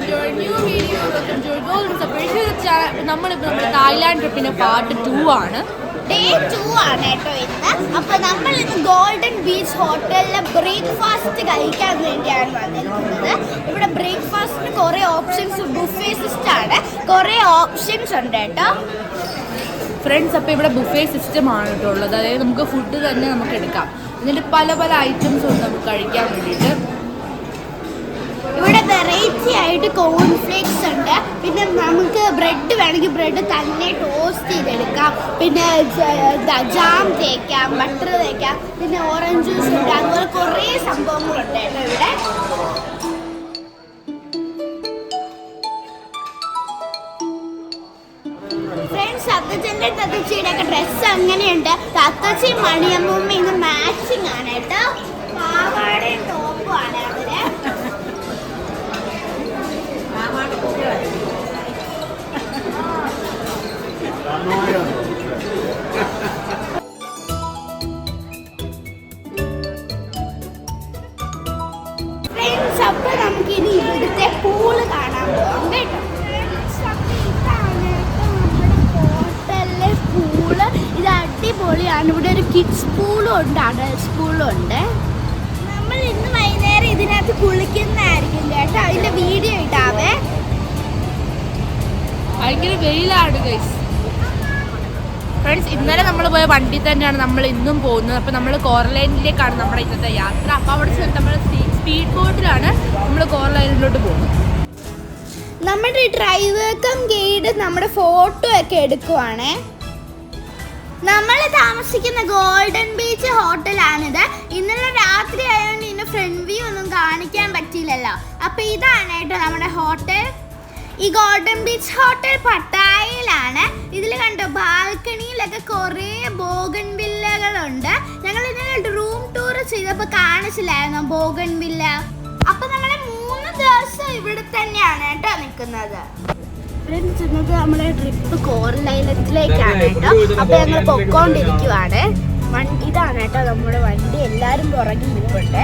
Welcome to new video welcome to golden separation നമ്മളിപ്പോൾ നമ്മുടെ Thailand ട്രിപ്പിന്റെ പാർട്ട് ടു ആണ്. ഡേ ടു ആണ് കേട്ടോ ഇന്ന്. അപ്പൊ നമ്മൾ ഇന്ന് ഗോൾഡൻ ബീച്ച് ഹോട്ടലിലെ ബ്രേക്ക്ഫാസ്റ്റ് കഴിക്കാൻ വേണ്ടിയാണ് വന്നിരിക്കുന്നത്. ഇവിടെ ബ്രേക്ക്ഫാസ്റ്റിന് കുറെ ഓപ്ഷൻസ് ബുഫേ സിസ്റ്റം ആണ്. കുറെ ഓപ്ഷൻസ് ഉണ്ട് കേട്ടോ. ഫ്രണ്ട്സ് അപ്പോൾ ഇവിടെ ബുഫേ സിസ്റ്റം ആണ് കേട്ടോ ഉള്ളത്. അതായത് നമുക്ക് ഫുഡ് തന്നെ നമുക്ക് എടുക്കാം. എന്നിട്ട് പല പല ഐറ്റംസ് ഉണ്ട് നമുക്ക് കഴിക്കാൻ വേണ്ടിയിട്ട്. വെറൈറ്റി ആയിട്ട് കോൺഫ്ലേക്സ് ഉണ്ട്. പിന്നെ നമുക്ക് ബ്രെഡ് വേണമെങ്കിൽ ബ്രെഡ് തന്നെ ടോസ്റ്റ് ചെയ്തെടുക്കാം. പിന്നെ ജാം തേക്കാം ബട്ടർ തേക്കാം പിന്നെ ഓറഞ്ച് ജ്യൂസ് ഉണ്ട്. അതുപോലെ കുറേ സംഭവങ്ങളുണ്ട് ഇവിടെ. ഫ്രണ്ട്സ് അത്തച്ഛന്റെ തത്തച്ചിയുടെ ഒക്കെ ഡ്രസ്സ് അങ്ങനെയുണ്ട്. തത്തച്ചി മണിയമ്മൂമ്മ ഇന്ന് മാച്ചിങ് ആണ് കേട്ടോ. ഭയങ്കര വെയിലാണ് ഗൈസ് ഫ്രണ്ട്സ് ഇന്നലെ നമ്മൾ പോയ വണ്ടി തന്നെയാണ് നമ്മൾ ഇന്നും പോകുന്നത്. അപ്പോൾ നമ്മൾ കോർലൈനിലേക്കാണ് നമ്മുടെ ഇന്നത്തെ യാത്ര. അപ്പോൾ അവിടെ ചെന്ന് നമ്മൾ സ്പീഡ് ബോട്ടിലാണ് നമ്മൾ കോർലൈനിലോട്ട് പോകുന്നത്. നമ്മുടെ ഡ്രൈവേഴ്ക്കും ഗൈഡ് നമ്മുടെ ഫോട്ടോ ഒക്കെ എടുക്കുവാണേ. നമ്മൾ താമസിക്കുന്ന ഗോൾഡൻ ബീച്ച് ഹോട്ടലാണിത് ഇന്നലെ രാത്രി ആയതുകൊണ്ട് ഇന്ന് ഫ്രണ്ട് വ്യൂ ഒന്നും കാണിക്കാൻ പറ്റിയില്ലല്ലോ. അപ്പോൾ ഇതാണ് കേട്ടോ നമ്മുടെ ഹോട്ടൽ ഈ ഗോൾഡൻ ബീച്ച് ഹോട്ടൽ പട്ടായയിലാണ്. ഇതിൽ കണ്ടോ ബാൽക്കണിയിലൊക്കെ കുറേ ബോഗൻ വില്ലകളുണ്ട് ഞങ്ങൾ ഇതിനെ റൂം ടൂർ ചെയ്തപ്പോൾ കാണിച്ചില്ലായിരുന്നോ ബോഗൻ വില്ല അപ്പൊ നമ്മൾ മൂന്ന് ദിവസം ഇവിടെ തന്നെയാണ് കേട്ടോ നിൽക്കുന്നത് നമ്മളെ ട്രിപ്പ് കോറലൈലത്തിലേക്കാണ് കേട്ടോ. അപ്പൊ ഞങ്ങൾ പൊക്കോണ്ടിരിക്കുവാണ്. ഇതാണ് കേട്ടോ നമ്മുടെ വണ്ടി. എല്ലാരും പുറകിൽ ഇരിപ്പുണ്ട്.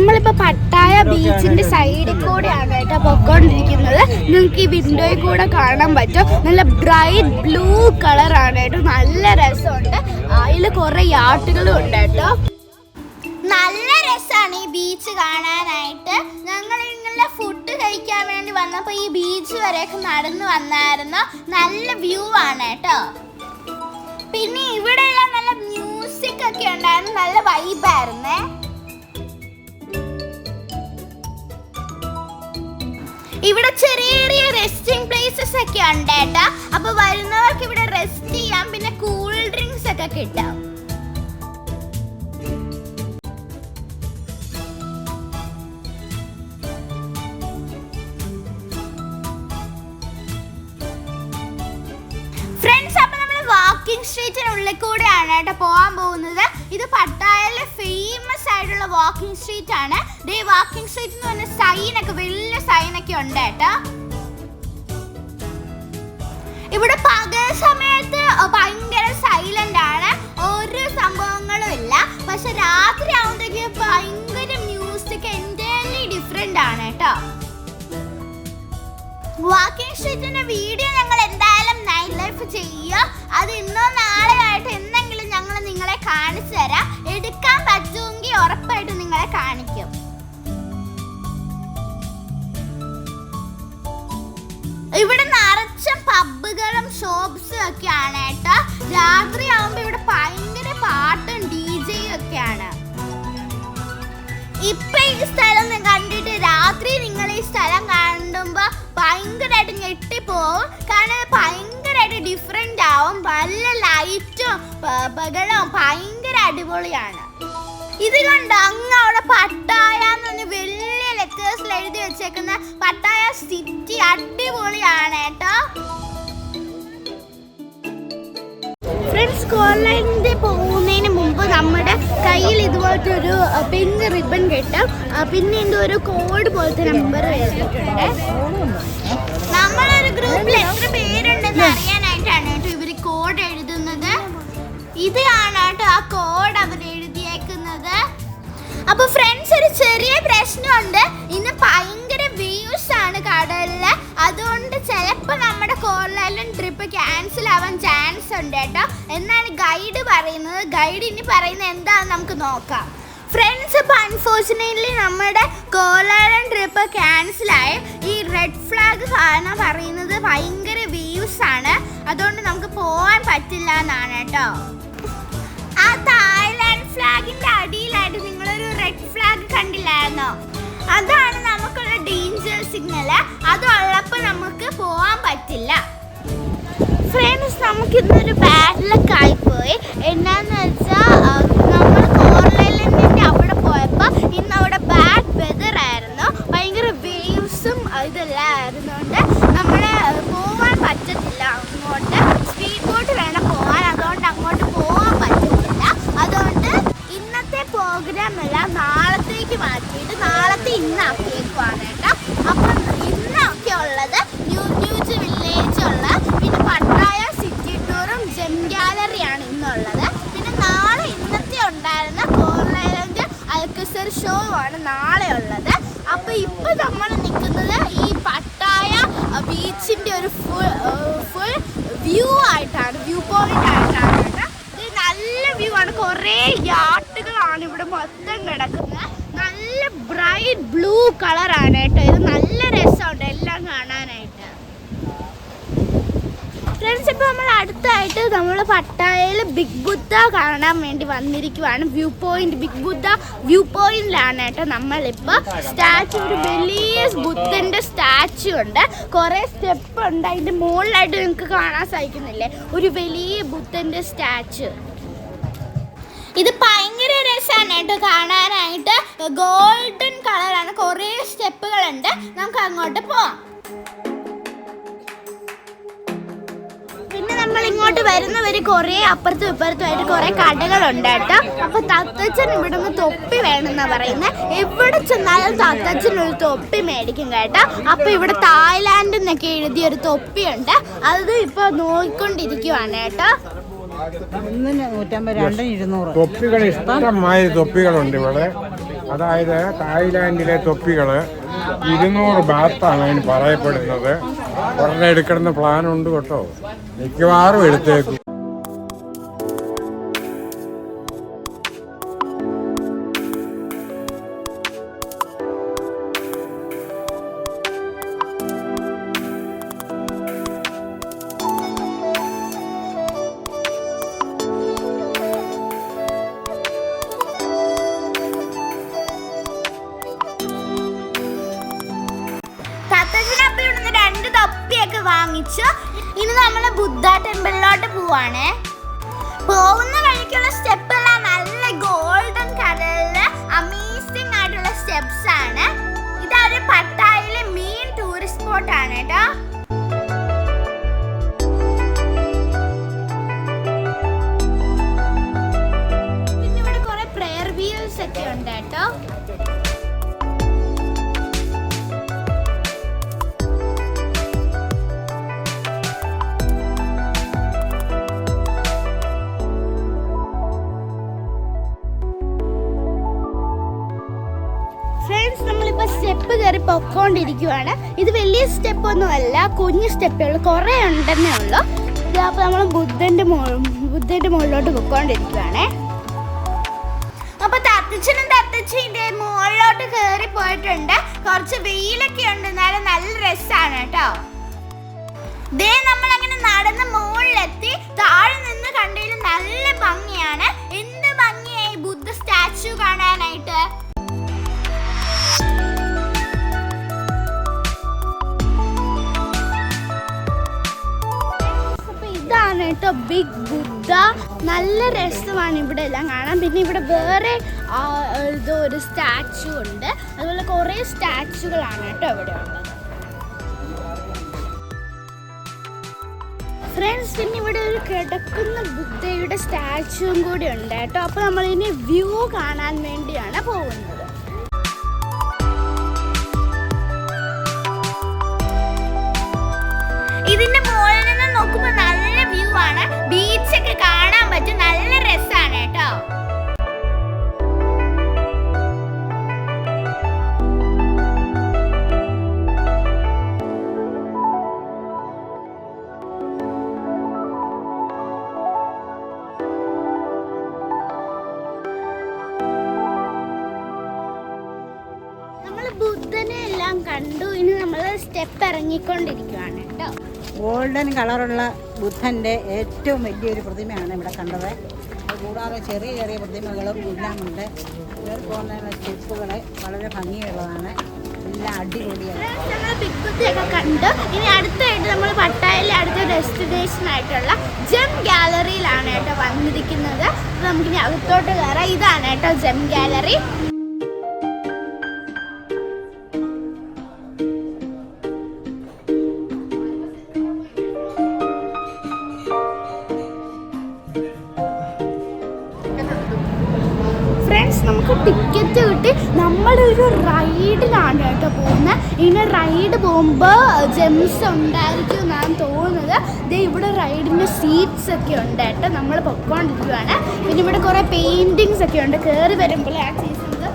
നമ്മളിപ്പോ പട്ടായ ബീച്ചിന്റെ സൈഡിൽ കൂടെയാണ് കേട്ടോ പൊക്കോണ്ടിരിക്കുന്നത്. നിങ്ങൾക്ക് ഈ വിൻഡോയിൽ കൂടെ കാണാൻ പറ്റും. നല്ല ബ്രൈറ്റ് ബ്ലൂ കളറാണ് കേട്ടോ. നല്ല രസമുണ്ട്. അതിൽ കുറെ യാട്ടുകളും ഉണ്ട് കേട്ടോ. നല്ല രസമാണ് ഈ ബീച്ച് കാണാനായിട്ട്. ഞങ്ങൾ ഇങ്ങനെ ഫുഡ് കഴിക്കാൻ വേണ്ടി വന്നപ്പോൾ ഈ ബീച്ച് വരെയൊക്കെ നടന്നു വന്നായിരുന്നു. നല്ല വ്യൂ ആണ് കേട്ടോ. പിന്നെ ഇവിടെയുള്ള നല്ല മ്യൂസിക് ഒക്കെ ഉണ്ടായിരുന്നു. നല്ല വൈബായിരുന്നേ ഇവിടെ ചെറിയ ചെറിയ റെസ്റ്റിംഗ് പ്ലേസസ് ഒക്കെ ഉണ്ട് കേട്ടോ. അപ്പൊ വരുന്നവർക്ക് ഇവിടെ റെസ്റ്റ് ചെയ്യാം പിന്നെ കൂൾ ഡ്രിങ്ക്സ് ഒക്കെ കിട്ടാം. വാക്കിംഗ് സ്ട്രീറ്റിനുള്ളിൽ കൂടെയാണ് കേട്ടോ പോകാൻ പോകുന്നത്. ഇത് പട്ടായയിലെ ഫേമസ് ആയിട്ടുള്ള വാക്കിംഗ് സ്ട്രീറ്റ് ആണ്. ദേ വാക്കിംഗ് സ്ട്രീറ്റ് എന്ന് പറഞ്ഞ സൈൻ ഒക്കെ വലിയ സൈൻ ഒക്കെ ഉണ്ട് കേട്ടോ ഇവിടെ പകൽ സമയത്ത് ഭയങ്കര സൈലന്റ് ആണ്. ഒരു സംഭവങ്ങളും ഇല്ല. പക്ഷെ രാത്രി ആവുമ്പോഴേക്ക് ഭയങ്കര മ്യൂസിക് എന്റയർലി ഡിഫറെന്റ് ആണ് കേട്ടോ. വാക്കിംഗ് സ്ട്രീറ്റിന്റെ വീഡിയോ ഞങ്ങൾ എന്തായാലും നൈറ്റ് ലൈഫ് ചെയ്യുക. അത് ഇന്നോ നാളെ ആയിട്ട് എന്തെങ്കിലും ഞങ്ങൾ നിങ്ങളെ കാണിച്ചു തരാം. എടുക്കാൻ പറ്റുമെങ്കിൽ ഉറപ്പായിട്ട് നിങ്ങളെ കാണിക്കും. ഇവിടെ നിറച്ച പബ്ബുകളും ഷോപ്സും ഒക്കെയാണ് കേട്ടോ. രാത്രി ആവുമ്പോ ഇവിടെ ഭയങ്കര പാട്ടും ഡി ജെയും ഒക്കെയാണ്. ഇപ്പൊ ഈ സ്ഥലം കണ്ടിട്ട് രാത്രി നിങ്ങൾ ഈ സ്ഥലം കണ്ടുമ്പോ ഭയങ്കരമായിട്ട് ഞെട്ടിപ്പോവും. കാരണം ഭയങ്കരമായിട്ട് ഡിഫറെന്റ് ആവും. നല്ല ലൈറ്റും ബഹളവും ഭയങ്കര അടിപൊളിയാണ്. ഇത് കണ്ട? അങ്ങ് അവിടെ പട്ടായ എന്ന് പറഞ്ഞ് വലിയ ലെറ്റേഴ്സിൽ എഴുതി വെച്ചേക്കുന്ന പട്ടായ സിറ്റി അടിപൊളിയാണ് കേട്ടോ. ഫ്രണ്ട്സ് കോളേജിന്റെ പോകുന്നതിന് മുമ്പ് നമ്മുടെ കയ്യിൽ ഇതുപോലത്തെ ഒരു പിങ്ക് റിബൺ കിട്ടും. പിന്നെ എന്റെ ഒരു കോഡ് പോലത്തെ നമ്പർ എഴുതിയിട്ടുണ്ട് നമ്മളൊരു ഗ്രൂപ്പിൽ എത്ര പേരുണ്ടെന്ന് അറിയാനായിട്ടാണ് കേട്ടോ ഇവർ കോഡ് എഴുതുന്നത്. ഇതാണ് കേട്ടോ ആ കോഡ് അവർ അപ്പൊ ഫ്രണ്ട്സ് ഒരു ചെറിയ പ്രശ്നമുണ്ട്. ഇന്ന് ഭയങ്കര വ്യൂസ് ആണ് കടലിൽ. അതുകൊണ്ട് ചിലപ്പോൾ നമ്മുടെ കോർലൈലൻ ട്രിപ്പ് ക്യാൻസൽ ആവാൻ ചാൻസ് ഉണ്ട് കേട്ടോ. എന്നാണ് ഗൈഡ് പറയുന്നത്. ഗൈഡ് ഇനി പറയുന്നത് എന്താണെന്ന് നമുക്ക് നോക്കാം. ഫ്രണ്ട്സ് ഇപ്പൊ അൺഫോർച്ചുനേറ്റ്ലി നമ്മുടെ കോലാലൻ ട്രിപ്പ് ക്യാൻസലായി ഈ റെഡ് ഫ്ലാഗ് കാരണം പറയുന്നത് ഭയങ്കര വ്യൂസ് ആണ്. അതുകൊണ്ട് നമുക്ക് പോകാൻ പറ്റില്ല എന്നാണ് കേട്ടോ. ആ തായ്ലാൻഡ് ഫ്ലാഗിന്റെ അടിയിലായിട്ട് നിങ്ങളൊരു റെഡ് ഫ്ലാഗ് കണ്ടില്ലായിരുന്നോ? അതാണ് നമുക്കുള്ള ഡേഞ്ചർ സിഗ്നൽ അതുള്ളപ്പോൾ നമുക്ക് പോകാൻ പറ്റില്ല. ഫ്രണ്ട്സ് നമുക്കിന്നൊരു ബാഡ് ലക്ക് ആയിപ്പോയി. എന്നാന്ന് വെച്ചാൽ നമ്മൾ കോർലൈലൻഡിന്റെ അവിടെ പോയപ്പോൾ ഇന്ന് അവിടെ ബാഡ് വെതർ ആയിരുന്നു ഭയങ്കര വേവ്സും ഇതെല്ലാം ആയിരുന്നുകൊണ്ട് നമ്മൾ പോകാൻ പറ്റത്തില്ല അങ്ങോട്ട് സ്പീഡ് ബോട്ട് വേണം പോകാൻ അതുകൊണ്ട് അങ്ങോട്ട് പോകാൻ പറ്റത്തില്ല അതുകൊണ്ട് ഇന്നത്തെ പ്രോഗ്രാം എല്ലാം നാളത്തേക്ക് മാറ്റിയിട്ട് നാളത്തെ ഇന്നാക്കിയേക്കുവാണ് കേട്ടോ അപ്പം ഇന്നൊക്കെ ഉള്ളത് ന്യൂ ന്യൂജ് വില്ലേജ് ഉള്ള പിന്നെ പട്ടായ സിറ്റി ടൂറും ജെം ഗാലറിയാണ് ഇന്നുള്ളത് പിന്നെ നാളെ ഇന്നത്തെ ഉണ്ടായിരുന്ന കോർലൈലൻഡ് അൽക്കസർ ഷോ ആണ് നാളെ ഉള്ളത്. അപ്പൊ ഇപ്പൊ നമ്മൾ നിൽക്കുന്നത് ഈ പട്ടായ ബീച്ചിന്റെ ഒരു ഫുൾ ഫുൾ വ്യൂ ആയിട്ടാണ് വ്യൂ പോയിന്റ് ആയിട്ടാണ് ഇത് നല്ല വ്യൂ ആണ്. കുറേ യാട്ടുകളാണ് ഇവിടെ മൊത്തം കിടക്കുന്നത്. നല്ല ബ്രൈറ്റ് ബ്ലൂ കളറാണ് കേട്ടോ. ഇത് നല്ല രസമുണ്ട് എല്ലാം കാണാനായിട്ട്. ഫ്രണ്ട്സ് ഇപ്പോൾ നമ്മൾ അടുത്തായിട്ട് നമ്മൾ പട്ടായയിൽ ബിഗ് ബുദ്ധ കാണാൻ വേണ്ടി വന്നിരിക്കുവാണ്. View point big Buddha view പോയിന്റിലാണ് കേട്ടോ നമ്മളിപ്പോൾ സ്റ്റാച്ചു ഒരു വലിയ ബുദ്ധന്റെ സ്റ്റാച്ചു ഉണ്ട്. കുറേ സ്റ്റെപ്പ് ഉണ്ട്. അതിന്റെ മുകളിലായിട്ട് നിങ്ങൾക്ക് കാണാൻ സാധിക്കുന്നില്ലേ? ഒരു വലിയ ബുദ്ധന്റെ സ്റ്റാച്ചു ഇത് ഭയങ്കര രസമാണ് കേട്ടോ കാണാനായിട്ട്. ഗോൾഡൻ കളറാണ് കുറേ സ്റ്റെപ്പുകളുണ്ട് നമുക്ക് അങ്ങോട്ട് പോവാം. നമ്മൾ ഇങ്ങോട്ട് വരുന്നവര് കുറേ അപ്പുറത്തും ഇപ്പുറത്തുമായിട്ട് കുറേ കടകളുണ്ട് കേട്ടോ. അപ്പൊ തത്തച്ഛൻ ഇവിടെ നിന്ന് തൊപ്പി വേണമെന്നാ പറയുന്നത് എവിടെ ചെന്നാലും തത്തച്ഛൻ ഒരു തൊപ്പി മേടിക്കും കേട്ടോ. അപ്പൊ ഇവിടെ തായ്ലാൻഡ് എന്നൊക്കെ എഴുതിയ ഒരു തൊപ്പിയുണ്ട്. അത് ഇപ്പൊ നോക്കിക്കൊണ്ടിരിക്കുവാണ് കേട്ടോ. തൊപ്പികൾ ഇഷ്ടമായ തൊപ്പികളുണ്ട് ഇവിടെ. അതായത് തായ്ലാൻഡിലെ തൊപ്പികൾ ഇരുന്നൂറ് ബാത്താണ് അതിന് പറയപ്പെടുന്നത്. ഒരെണ്ണം എടുക്കണമെന്ന് പ്ലാനുണ്ട് കേട്ടോ. മിക്കവാറും എടുത്തേക്കും. കയറി പൊക്കോണ്ടിരിക്കുവാണ് ഇത് വലിയ സ്റ്റെപ്പ് ഒന്നും അല്ല കുഞ്ഞു സ്റ്റെപ്പുകൾ കുറേ ഉണ്ടെന്നേ ഉള്ളൂ. അപ്പൊ നമ്മൾ ബുദ്ധന്റെ മോ ബുദ്ധന്റെ മുകളിലോട്ട് പൊയ്ക്കൊണ്ടിരിക്കുവാണേ. അപ്പൊ തത്തച്ഛനും തത്തച്ഛന്റെ മുകളിലോട്ട് കയറി പോയിട്ടുണ്ട്. കുറച്ച് വെയിലൊക്കെ ഉണ്ട് എന്നാലും നല്ല രസമാണ് കേട്ടോ. ദേ നമ്മൾ അങ്ങനെ നടന്ന് മുകളിലെത്തി. താഴെ നിന്ന് കണ്ടതിൽ നല്ല ഭംഗിയാണ്. എന്ത് ഭംഗിയായി ബുദ്ധ സ്റ്റാച്ചു കാണാനായിട്ട്. കേട്ടോ ബിഗ് ബുദ്ധ നല്ല രസമാണ് ഇവിടെ എല്ലാം കാണാൻ. പിന്നെ ഇവിടെ വേറെ ഒരു സ്റ്റാച്ചു ഉണ്ട്. അതുപോലെ കുറേ സ്റ്റാച്ചുകളാണ് കേട്ടോ ഇവിടെ ഉള്ളത്. ഫ്രണ്ട്സ് പിന്നെ ഇവിടെ ഒരു കിടക്കുന്ന ബുദ്ധയുടെ സ്റ്റാച്ചുവും കൂടി ഉണ്ട് കേട്ടോ. അപ്പോൾ നമ്മൾ ഇനി വ്യൂ കാണാൻ വേണ്ടിയാണ് പോകുന്നത്. സ്റ്റെപ്പ് ഇറങ്ങിക്കൊണ്ടിരിക്കുവാണ് കേട്ടോ. ഗോൾഡൻ കളറുള്ള ബുദ്ധന്റെ ഏറ്റവും വലിയൊരു പ്രതിമയാണ് ഇവിടെ കണ്ടത്. കൂടാതെ ചെറിയ ചെറിയ പ്രതിമകളും എല്ലാം ഉണ്ട്. കയറി പോകുന്ന സ്റ്റെപ്പുകൾ വളരെ ഭംഗിയുള്ളതാണ്. എല്ലാം അടിപൊളിയാണ്. നമ്മൾ ബിഗ് ബുദ്ധിയൊക്കെ കണ്ടു. ഇനി അടുത്തായിട്ട് നമ്മൾ പട്ടായയിലെ അടുത്ത ഡെസ്റ്റിനേഷൻ ആയിട്ടുള്ള ജെം ഗാലറിയിലാണ് കേട്ടോ വന്നിരിക്കുന്നത്. നമുക്ക് നമുക്കിനി അകത്തോട്ട് കയറാം. ഇതാണ് കേട്ടോ ജെം ഗാലറി നമ്മളൊരു റൈഡിലാണ് കേട്ടോ പോകുന്നത് ഇങ്ങനെ റൈഡ് പോകുമ്പോൾ ജെംസ് ഉണ്ടായിരിക്കും എന്നാണ് തോന്നുന്നത്. ദേ ഇവിടെ റൈഡിന്റെ സീറ്റ്സ് ഒക്കെ ഉണ്ട് കേട്ടോ. നമ്മൾ പൊക്കോണ്ടിരിക്കുവാണ്. പിന്നെ ഇവിടെ കുറേ പെയിന്റിങ്സ് ഒക്കെ ഉണ്ട്. കയറി വരുമ്പോൾ ആ സീസണിൽ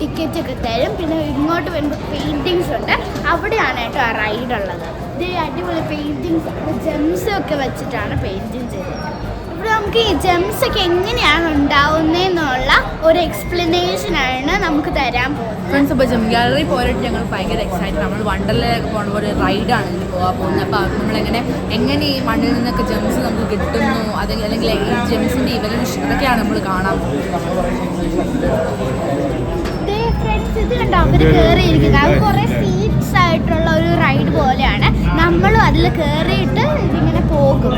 ടിക്കറ്റ് ഒക്കെ തരും. പിന്നെ ഇങ്ങോട്ട് വരുമ്പോൾ പെയിന്റിങ്സ് ഉണ്ട്. അവിടെയാണ് കേട്ടോ ആ റൈഡ് ഉള്ളത്. ഇത് അടിപൊളി പെയിന്റിങ്സ് ജെംസ് ഒക്കെ വെച്ചിട്ടാണ് പെയിന്റിങ് ചെയ്തത്. നമുക്ക് ഈ ജെംസ് ഒക്കെ എങ്ങനെയാണ് ഉണ്ടാവുന്നതെന്നുള്ള ഒരു എക്സ്പ്ലനേഷൻ ആണ് നമുക്ക് തരാൻ പോകുന്നത്. ഫ്രണ്ട്സ് ഇപ്പോൾ ജിം ഗാലറി പോയിട്ട് ഞങ്ങൾ ഭയങ്കര എക്സൈറ്റഡ് നമ്മൾ വണ്ടർലയിലൊക്കെ പോകുന്ന പോലെ റൈഡാണ് ഇതിൽ പോകാൻ പോകുന്നത്. അപ്പോൾ നമ്മളെങ്ങനെ എങ്ങനെ ഈ മണ്ണിൽ നിന്നൊക്കെ ജെംസ് നമുക്ക് കിട്ടുന്നു? അല്ലെങ്കിൽ അല്ലെങ്കിൽ ഈ ജെംസിന്റെ ഇവല്യൂഷൻ അതൊക്കെയാണ് നമ്മൾ കാണാൻ ദേ ഫ്രണ്ട്സ് ഇത് കണ്ടോ? അവർ കയറിയിരിക്കുന്നത് അത് കുറേ സീറ്റ്സ് ആയിട്ടുള്ള ഒരു റൈഡ് പോലെയാണ്. നമ്മളും അതിൽ കയറിയിട്ട് ഇതിങ്ങനെ പോകും.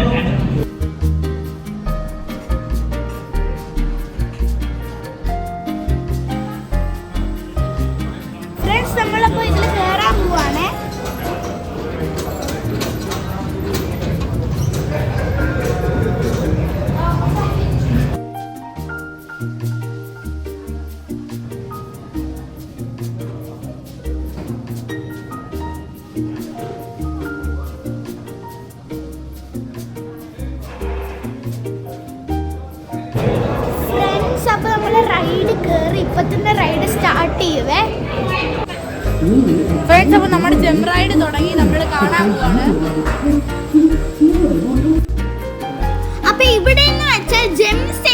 റൈഡ് തുടങ്ങി നമ്മൾ കാണാൻ പോവാണ്. അപ്പൊ ഇവിടെ എന്ന് വെച്ചാൽ ജെംസ്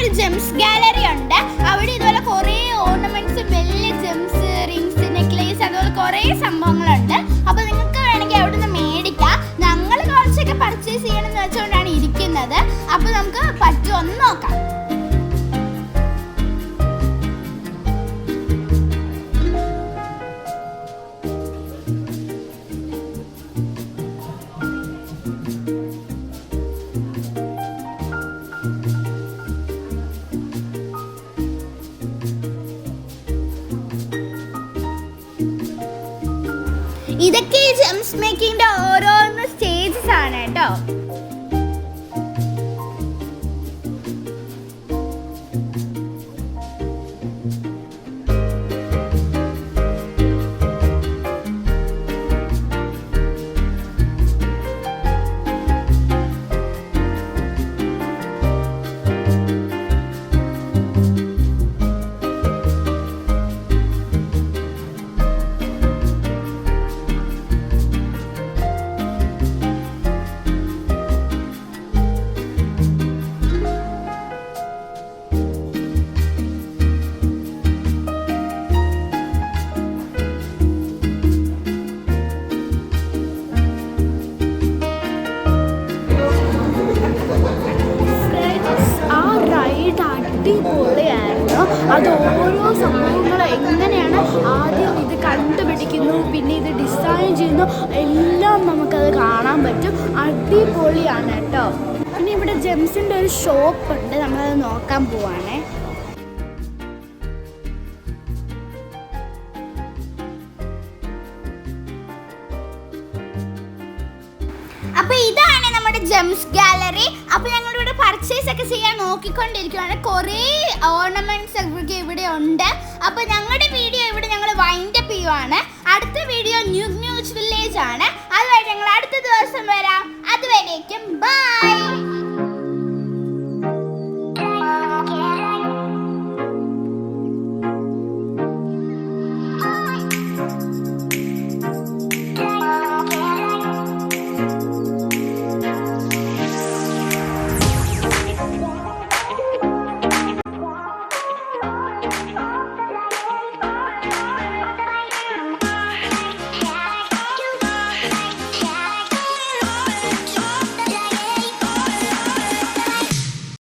ഒരു ജെംസ് ഗാലറി ഉണ്ട്. അവിടെ ഇതുപോലെ കുറേ ഓർണമെന്റ്സ് വലിയ ജെംസ് റിങ്സ് നെക്ലേസ് അതുപോലെ കുറേ സംഭവങ്ങളുണ്ട്. അപ്പോൾ നിങ്ങൾക്ക് വേണമെങ്കിൽ അവിടെ നിന്ന് മേടിക്കാം. ഞങ്ങൾ കുറച്ചൊക്കെ പർച്ചേസ് ചെയ്യണമെന്ന് വെച്ചുകൊണ്ടാണ് ഇരിക്കുന്നത്. അപ്പോൾ നമുക്ക് പറ്റുമോ നോക്കാം. ഇതൊക്കെ ജെംസ് മേക്കിങ്ങിന്റെ ഓരോന്ന് സ്റ്റേജസ് ആണ് കേട്ടോ. അടിപൊളിയാണ് കേട്ടോ. പിന്നെ ഇവിടെ ജെംസിന്റെ ഒരു ഷോപ്പ് ഉണ്ട്. നമ്മളത് നോക്കാൻ പോവാണേ. അപ്പൊ ഇതാണ് നമ്മുടെ ജെംസ് ഗാലറി. അപ്പൊ ഞങ്ങൾ ഇവിടെ പർച്ചേസ് ഒക്കെ ചെയ്യാൻ നോക്കിക്കൊണ്ടിരിക്കുകയാണ് കുറേ ഓർണമെന്റ്സ് ഒക്കെ ഇവിടെ ഉണ്ട്. അപ്പൊ ഞങ്ങളുടെ വീഡിയോ ഇവിടെ ഞങ്ങൾ വൈൻഡ് അപ്പ് ചെയ്യുവാണ്. അടുത്ത വീഡിയോ ന്യൂ ന്യൂസ് വില്ലേജ് ആണ്. അതുവരെ ഞങ്ങൾ അടുത്ത ദിവസം വരാം. അതുവരേക്കും. ബൈ